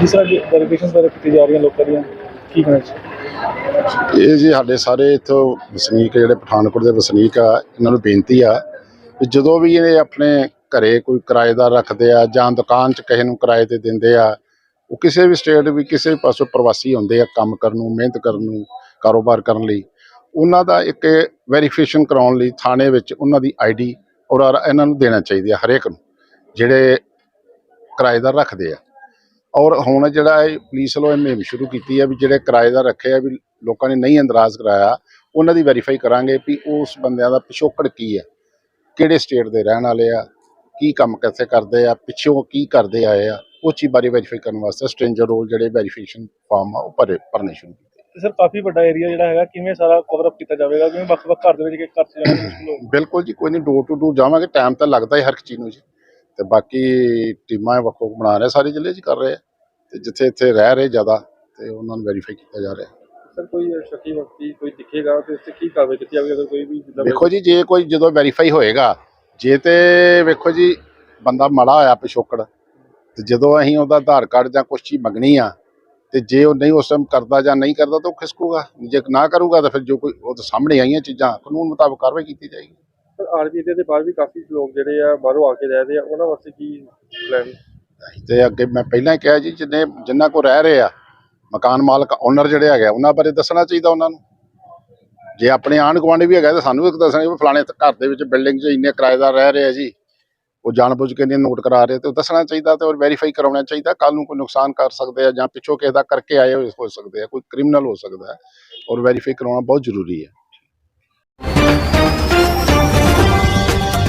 ਜਿਸ ਤਰ੍ਹਾਂ ਵੈਰੀਫਿਕੇਸ਼ਨ ਵਗੈਰਾ ਕੀਤੀ ਜਾ ਰਹੀਆਂ ਲੋਕਾਂ ਦੀਆਂ, ਕੀ ਕਹਿਣਾ ਇਹ ਜੀ ਸਾਡੇ ਸਾਰੇ ਇੱਥੋਂ ਵਸਨੀਕ, ਜਿਹੜੇ ਪਠਾਨਕੋਟ ਦੇ ਵਸਨੀਕ ਆ, ਇਹਨਾਂ ਨੂੰ ਬੇਨਤੀ ਆ ਕਿ ਜਦੋਂ ਵੀ ਇਹ ਆਪਣੇ ਘਰੇ ਕੋਈ ਕਿਰਾਏਦਾਰ ਰੱਖਦੇ ਆ ਜਾਂ ਦੁਕਾਨ 'ਚ ਕਿਸੇ ਨੂੰ ਕਿਰਾਏ ਤੇ ਦਿੰਦੇ ਆ, ਉਹ ਕਿਸੇ ਵੀ ਸਟੇਟ ਵੀ ਕਿਸੇ ਵੀ ਪਾਸੋਂ ਪ੍ਰਵਾਸੀ ਹੁੰਦੇ ਆ ਕੰਮ ਕਰਨ ਨੂੰ, ਮਿਹਨਤ ਕਰਨ ਨੂੰ, ਕਾਰੋਬਾਰ ਕਰਨ ਲਈ, ਉਹਨਾਂ ਦਾ ਇੱਕ ਵੈਰੀਫਿਕੇਸ਼ਨ ਕਰਾਉਣ ਲਈ ਥਾਣੇ ਵਿੱਚ ਉਹਨਾਂ ਦੀ ਆਈਡੀ ਔਰ ਇਹਨਾਂ ਨੂੰ ਦੇਣਾ ਚਾਹੀਦੀ ਆ ਹਰੇਕ ਨੂੰ, ਜਿਹੜੇ ਕਿਰਾਏਦਾਰ ਰੱਖਦੇ ਆ। ਔਰ ਹੁਣ ਜਿਹੜਾ ਇਹ ਪੁਲਿਸ ਵੱਲੋਂ ਇਹ ਮੁਹਿੰਮ ਸ਼ੁਰੂ ਕੀਤੀ ਹੈ ਵੀ ਜਿਹੜੇ ਕਿਰਾਏਦਾਰ ਰੱਖੇ ਆ ਵੀ ਲੋਕਾਂ ਨੇ ਨਹੀਂ ਅੰਦਰਾਜ਼ ਕਰਾਇਆ ਉਹਨਾਂ ਦੀ ਵੈਰੀਫਾਈ ਕਰਾਂਗੇ ਵੀ ਉਸ ਬੰਦਿਆਂ ਦਾ ਪਿਛੋਕੜ ਕੀ ਹੈ ਕਿਹੜੇ ਸਟੇਟ ਦੇ ਰਹਿਣ ਵਾਲੇ ਆ ਕੀ ਕੰਮ ਕਿੱਥੇ ਕਰਦੇ ਆ ਪਿੱਛੋਂ ਕੀ ਕਰਦੇ ਆਏ ਆ ਉਹ ਚੀਜ਼ ਬਾਰੇ ਵੈਰੀਫਾਈ ਕਰਨ ਵਾਸਤੇ ਸਟ੍ਰੇਂਜਰ ਰੋਲ ਜਿਹੜੇ ਵੈਰੀਫਿਕੇਸ਼ਨ ਫਾਰਮ ਆ ਉਹ ਭਰੇ ਭਰਨੇ ਸ਼ੁਰੂ ਕੀਤੇ। ਸਰ ਕਾਫੀ ਵੱਡਾ ਏਰੀਆ ਜਿਹੜਾ ਹੈਗਾ ਕਿਵੇਂ ਸਾਰਾ ਕਵਰ ਅਪ ਕੀਤਾ ਜਾਵੇਗਾ? ਕਿਵੇਂ ਵੱਖ-ਵੱਖ ਘਰ ਦੇ ਵਿੱਚ ਇੱਕ ਘਰ 'ਚ ਜਾਣਾ ਮੁਸ਼ਕਿਲ ਹੋਊਗਾ ਬਿਲਕੁਲ ਜੀ ਕੋਈ ਨਹੀਂ ਡੋਰ ਟੂ ਡੋਰ ਜਾਵਾਂਗੇ ਟਾਈਮ ਤਾਂ ਲੱਗਦਾ ਹੀ ਹਰ ਇੱਕ ਚੀਜ਼ ਨੂੰ ਜੀ। ਤੇ ਬਾਕੀ ਟੀਮਾਂ ਵੱਖੋ ਵੱਖ ਬਣਾ ਰਹੇ ਸਾਰੇ ਜ਼ਿਲ੍ਹੇ 'ਚ ਕਰ ਰਹੇ ਤੇ ਜਿੱਥੇ ਇੱਥੇ ਰਹਿ ਰਹੇ ਜ਼ਿਆਦਾ ਤੇ ਉਹਨਾਂ ਨੂੰ ਵੈਰੀਫਾਈ ਕੀਤਾ ਜਾ ਰਿਹਾ। ਸਰ ਕੋਈ ਸ਼ੱਕੀ ਵਿਅਕਤੀ ਕੋਈ ਦਿਖੇਗਾ ਤੇ ਉਸ ਤੇ ਕੀ ਕਾਰਵਾਈ ਕੀਤੀ ਜਾਵੇਗੀ? ਅਗਰ ਕੋਈ ਵੀ ਜਿੱਦਾਂ ਵੇਖੋ ਜੀ ਜੇ ਕੋਈ ਜਦੋਂ ਵੈਰੀਫਾਈ ਹੋਏਗਾ ਜੇ ਤੇ ਵੇਖੋ ਜੀ ਬੰਦਾ ਮਾੜਾ ਹੋਇਆ ਪਿਛੋਕੜ ਤੇ ਜਦੋਂ ਅਸੀਂ ਉਹਦਾ ਆਧਾਰ ਕਾਰਡ ਜਾਂ ਕੁਛ ਚੀਜ਼ ਮੰਗਣੀ ਆ ਤੇ ਜੇ ਉਹ ਨਹੀਂ ਉਸ ਟਾਈਮ ਕਰਦਾ ਜਾਂ ਨਹੀਂ ਕਰਦਾ ਤਾਂ ਉਹ ਖਿਸਕੂਗਾ। ਜੇ ਨਾ ਕਰੂਗਾ ਤਾਂ ਫਿਰ ਜੋ ਕੋਈ ਉਹ ਤਾਂ ਸਾਹਮਣੇ ਆਈਆਂ ਚੀਜ਼ਾਂ ਕਾਨੂੰਨ ਮੁਤਾਬਕ ਕਾਰਵਾਈ ਕੀਤੀ ਜਾਏਗੀ। ਸਰ ਦੇ ਬਾਅਦ ਵੀ ਕਾਫੀ ਲੋਕ ਜਿਹੜੇ ਆ ਬਾਹਰੋਂ ਆ ਕੇ ਰਹਿਦੇ ਆ, ਉਹਨਾਂ ਵਾਸਤੇ ਕੀ ਪਲਾਨ ਤੇ ਅੱਗੇ ਮੈਂ ਪਹਿਲਾਂ ਹੀ ਕਿਹਾ ਜੀ, ਜਿੰਨੇ ਜਿੰਨਾ ਕੋ ਰਹਿ ਰਹੇ ਆ, ਮਕਾਨ ਮਾਲਕ ਓਨਰ ਜਿਹੜੇ ਹੈਗੇ ਉਹਨਾਂ ਬਾਰੇ ਦੱਸਣਾ ਚਾਹੀਦਾ ਉਹਨਾਂ ਨੂੰ। ਜੇ ਆਪਣੇ ਆਂਢ ਗੁਆਂਢ ਵੀ ਹੈਗਾ ਤਾਂ ਸਾਨੂੰ ਵੀ ਦੱਸਣਾ ਵੀ ਫਲਾਣੇ ਘਰ ਦੇ ਵਿੱਚ ਬਿਲਡਿੰਗ 'ਚ ਇੰਨੇ ਕਿਰਾਏਦਾਰ ਰਹਿ ਰਹੇ ਆ ਜੀ, ਉਹ ਜਾਣਬੁੱਝ ਕੇ ਨਹੀਂ ਨੋਟ ਕਰਾ ਰਹੇ, ਤੇ ਉਹ ਦੱਸਣਾ ਚਾਹੀਦਾ ਤੇ ਔਰ ਵੈਰੀਫਾਈ ਕਰਾਉਣਾ ਚਾਹੀਦਾ ਕੱਲ ਨੂੰ ਕੋਈ ਨੁਕਸਾਨ ਕਰ ਸਕਦੇ ਆ ਜਾਂ ਪਿੱਛੋਂ ਕਿਸੇ ਦਾ ਕਰਕੇ ਆਏ ਹੋਏ ਹੋ ਸਕਦੇ ਆ, ਕੋਈ ਕ੍ਰਿਮੀਨਲ ਹੋ ਸਕਦਾ ਔਰ ਵੈਰੀਫਾਈ ਕਰਾਉਣਾ ਬਹੁਤ ਜ਼ਰੂਰੀ ਹੈ।